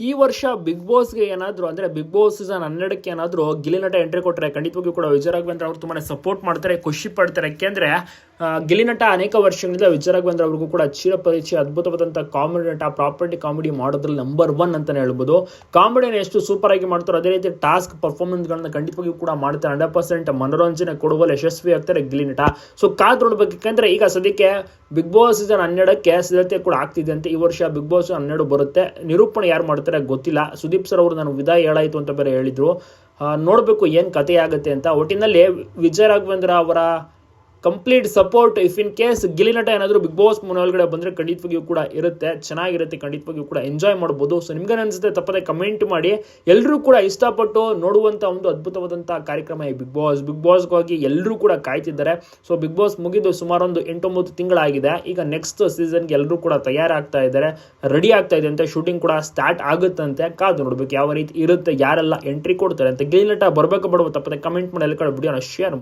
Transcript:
ಈ ವರ್ಷ ಬಿಗ್ ಬಾಸ್ಗೆ ಏನಾದರೂ, ಅಂದರೆ ಬಿಗ್ ಬಾಸ್ ಸೀಸನ್ ಹನ್ನೆರಡಕ್ಕೆ ಏನಾದರೂ ಗಿಲಿ ನಟ ಎಂಟ್ರಿ ಕೊಟ್ಟರೆ ಖಂಡಿತವಾಗಿಯೂ ಕೂಡ ವಿಜಯ ರಾಘವೇಂದ್ರ ಅವರು ತುಂಬಾ ಸಪೋರ್ಟ್ ಮಾಡ್ತಾರೆ, ಖುಷಿ ಪಡ್ತಾರೆ. ಯಾಕೆಂದರೆ ಗಿಲ್ಲಿ ನಟ ಅನೇಕ ವರ್ಷಗಳಿಂದ ವಿಚಾರಕ್ಕೆ ರಾಘವೇಂದ್ರ ಅವ್ರಿಗೂ ಕೂಡ ಚಿರಪರಿಚಯ ಅದ್ಭುತವಾದಂಥ ಕಾಮಿಡಿ ನಟ, ಪ್ರಾಪರ್ಟಿ ಕಾಮಿಡಿ ಮಾಡೋದ್ರಲ್ಲಿ ನಂಬರ್ ಒನ್ ಅಂತಲೇ ಹೇಳ್ಬೋದು. ಕಾಮಿಡಿಯನ್ನು ಎಷ್ಟು ಸೂಪರ್ ಆಗಿ ಮಾಡ್ತಾರೋ ಅದೇ ರೀತಿ ಟಾಸ್ಕ್ ಪರ್ಫಾರ್ಮೆನ್ಸ್ಗಳನ್ನ ಖಂಡಿತವಾಗಿಯೂ ಕೂಡ ಮಾಡ್ತಾರೆ. ಹಂಡ್ರೆಡ್ ಪರ್ಸೆಂಟ್ ಮನೋರಂಜನೆ ಕೊಡುವಲ್ಲಿ ಯಶಸ್ವಿ ಆಗ್ತಾರೆ ಗಿಲ್ಲಿ ನಟ. ಸೊ ಕಾದ್ ನೋಡ್ಬೇಕು ಯಾಕಂದ್ರೆ ಈಗ ಸದ್ಯಕ್ಕೆ ಬಿಗ್ ಬಾಸ್ ಸೀಸನ್ ಹನ್ನೆರಡಕ್ಕೆ ಸಿದ್ಧತೆ ಕೂಡ ಆಗ್ತಿದೆ ಅಂತ ಈ ವರ್ಷ ಬಿಗ್ ಬಾಸ್ ಹನ್ನೆರಡು ಬರುತ್ತೆ. ನಿರೂಪಣೆ ಯಾರು ಮಾಡ್ತಾರೆ ಗೊತ್ತಿಲ್ಲ. ಸುದೀಪ್ ಸರ್ ಅವರು ನಾನು ವಿದಾಯ ಹೇಳಾಯಿತು ಅಂತ ಬೇರೆ ಹೇಳಿದ್ರು. ನೋಡಬೇಕು ಏನು ಕತೆ ಆಗುತ್ತೆ ಅಂತ. ಒಟ್ಟಿನಲ್ಲಿ ವಿಜಯ ರಾಘವೇಂದ್ರ ಅವರ complete support if in case ಗಿಲಿನಟ ಏನಾದರೂ ಬಿಗ್ ಬಾಸ್ ಮನೆ ಒಳಗಡೆ ಬಂದರೆ ಖಂಡಿತವಾಗಿಯೂ ಕೂಡ ಇರುತ್ತೆ, ಚೆನ್ನಾಗಿರುತ್ತೆ, ಖಂಡಿತವಾಗಿಯೂ ಕೂಡ ಎಂಜಾಯ್ ಮಾಡ್ಬೋದು. ಸೊ ನಿಮ್ಗೆ ಅನಿಸುತ್ತೆ ತಪ್ಪದೆ ಕಮೆಂಟ್ ಮಾಡಿ. ಎಲ್ಲರೂ ಕೂಡ ಇಷ್ಟಪಟ್ಟು ನೋಡುವಂಥ ಒಂದು ಅದ್ಭುತವಾದಂಥ ಕಾರ್ಯಕ್ರಮ ಈ ಬಿಗ್ ಬಾಸ್ ಬಿಗ್ ಬಾಸ್ಗಾಗಿ ಎಲ್ಲರೂ ಕೂಡ ಕಾಯ್ತಿದ್ದಾರೆ. ಸೊ ಬಿಗ್ ಬಾಸ್ ಮುಗಿದು ಸುಮಾರು ಒಂದು ಎಂಟೊಂಬತ್ತು ತಿಂಗಳಾಗಿದೆ. ಈಗ ನೆಕ್ಸ್ಟ್ ಸೀಸನ್ಗೆ ಎಲ್ಲರೂ ಕೂಡ ತಯಾರಾಗ್ತಾ ಇದ್ದಾರೆ ರೆಡಿ ಆಗ್ತಾ ಇದೆ ಅಂತ. ಶೂಟಿಂಗ್ ಕೂಡ ಸ್ಟಾರ್ಟ್ ಆಗುತ್ತಂತೆ. ಕಾದು ನೋಡ್ಬೇಕು ಯಾವ ರೀತಿ ಇರುತ್ತೆ, ಯಾರೆಲ್ಲ ಎಂಟ್ರಿ ಕೊಡ್ತಾರೆ ಅಂತ. ಗಿಲಿನಟ ಬರಬೇಕು ಬಡವ ತಪ್ಪದೆ ಕಮೆಂಟ್ ಮಾಡಿ, ಎಲ್ಲ ಕಡೆ ವಿಡಿಯೋನ ಶೇರ್